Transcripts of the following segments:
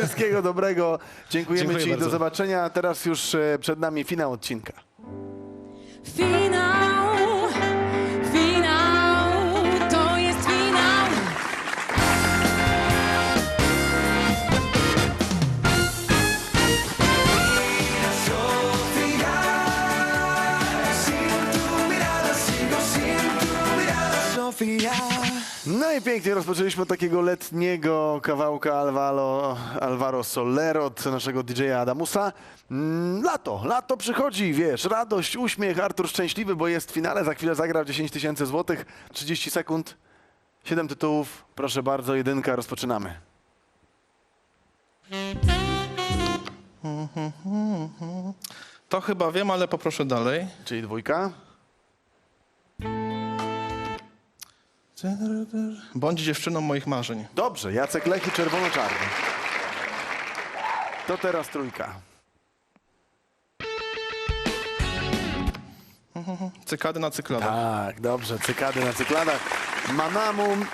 Wszystkiego dobrego. Dziękujemy Dziękuję Ci. Do bardzo. zobaczenia. Teraz już e, przed nami finał odcinka. Finał, No i pięknie rozpoczęliśmy od takiego letniego kawałka Alvaro, Alvaro Soler od naszego DJ-a Adamusa. Mm, Lato, lato przychodzi, wiesz, radość, uśmiech, Artur szczęśliwy, bo jest w finale, za chwilę zagra w 10 tysięcy złotych, 30 sekund, 7 tytułów, proszę bardzo, jedynka, rozpoczynamy. To chyba wiem, ale poproszę dalej. Czyli dwójka, Bądź dziewczyną moich marzeń. dobrze, Jacek Lech i czerwono-czarny. To teraz trójka. Cykady na cykladach. Tak, dobrze, cykady na cykladach. Manamum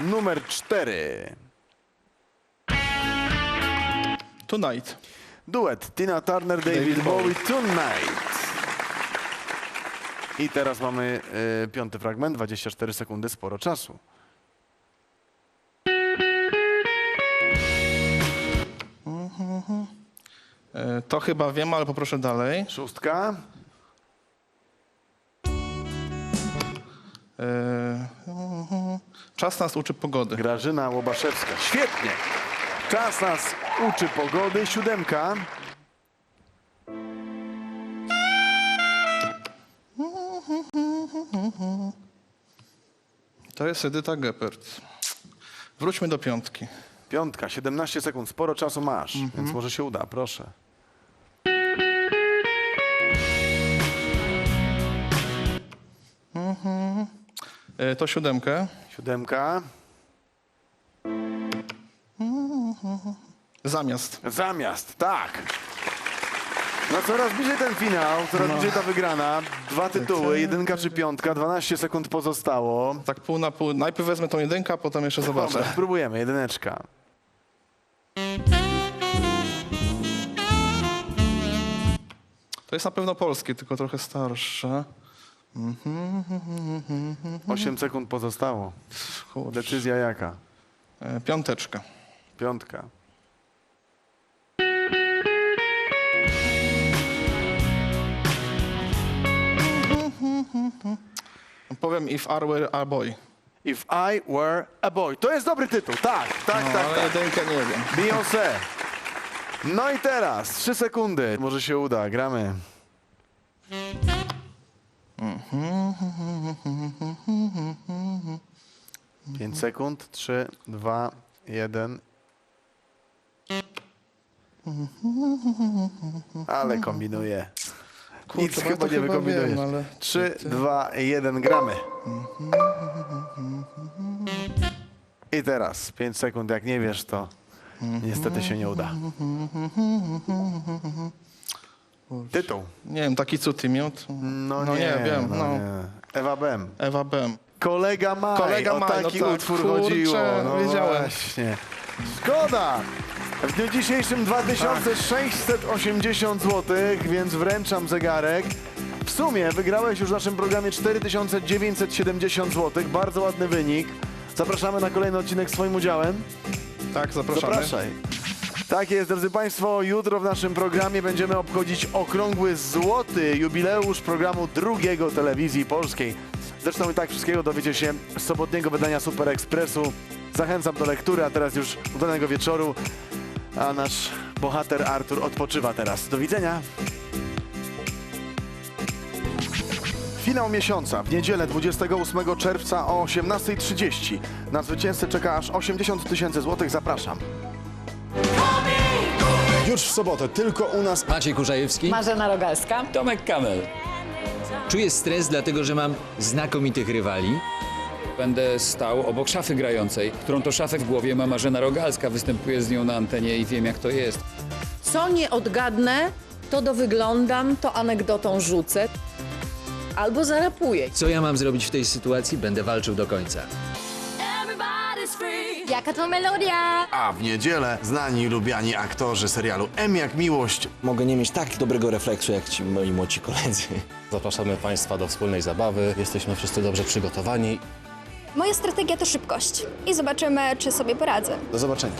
numer cztery. Tonight. Duet Tina Turner, David, David Bowie, Bowie. Tonight. I teraz mamy y, piąty fragment, 24 sekundy, sporo czasu. E, To chyba wiem, ale poproszę dalej. Szóstka, E, Czas nas uczy pogody. Grażyna Łobaszewska. Świetnie. Czas nas uczy pogody. Siódemka, To jest Edyta Geppert. Wróćmy do piątki. piątka, 17 sekund, sporo czasu masz, Mhm. więc może się uda, proszę. E, To siódemkę. Siódemka, Zamiast. Zamiast, tak. No coraz bliżej ten finał, coraz bliżej ta wygrana. Dwa tytuły, jedynka czy piątka, 12 sekund pozostało. Tak pół na pół. Najpierw wezmę tą jedynkę, a potem jeszcze zobaczę. Dobra, spróbujemy, jedyneczka. To jest na pewno polskie, tylko trochę starsze. 8 sekund pozostało. Kurczę. Decyzja jaka? E, Piąteczka. Piątka. Powiem If I Were a Boy. If I were a boy. To jest dobry tytuł, tak, tak, No, tak, ale tak. jedynkę nie wiem. Beyoncé. No i teraz, 3 sekundy. Może się uda, gramy. Pięć sekund. Trzy, dwa, jeden. Ale kombinuje. Nic Kurczę, bo ja chyba to nie chyba wykombinujesz. wiem, ale- Trzy, dwa, jeden, gramy. I teraz, pięć sekund. Jak nie wiesz, to niestety się nie uda. Tytuł. Nie wiem, taki cuty miód. No, No nie, nie, wiem, No, no. nie. Ewa Bem. Ewa Bem. Kolega Maj. Kolega o Maj, no taki tak, utwór kurczę, chodziło. No wiedziałem. Właśnie. Szkoda. W dniu dzisiejszym 2680 zł, więc wręczam zegarek. W sumie wygrałeś już w naszym programie 4970 zł. Bardzo ładny wynik. Zapraszamy na kolejny odcinek z swoim udziałem. Tak, zapraszamy. Zapraszaj. Tak jest, drodzy Państwo, jutro w naszym programie będziemy obchodzić okrągły złoty jubileusz programu drugiego telewizji polskiej. Zresztą i tak wszystkiego dowiecie się z sobotniego wydania Super Expressu. Zachęcam do lektury, a teraz już udanego wieczoru. A nasz bohater Artur odpoczywa teraz. Do widzenia. Finał miesiąca w niedzielę 28 czerwca o 18.30. Na zwycięzcę czeka aż 80 tysięcy złotych. Zapraszam. Już w sobotę, tylko u nas Maciej Kurzajewski. Marzena Rogalska. Tomek Kamel. Czuję stres, dlatego że mam znakomitych rywali. Będę stał obok szafy grającej, którą to szafę w głowie ma Marzena Rogalska. Występuję z nią na antenie i wiem, jak to jest. Co nie odgadnę, to do wyglądam, to anegdotą rzucę albo zarapuję. Co ja mam zrobić w tej sytuacji? Będę walczył do końca. Jaka to melodia? A w niedzielę znani lubiani aktorzy serialu M jak miłość. Mogę nie mieć tak dobrego refleksu jak ci moi młodzi koledzy. Zapraszamy Państwa do wspólnej zabawy. Jesteśmy wszyscy dobrze przygotowani. Moja strategia to szybkość i zobaczymy, czy sobie poradzę. Do zobaczenia.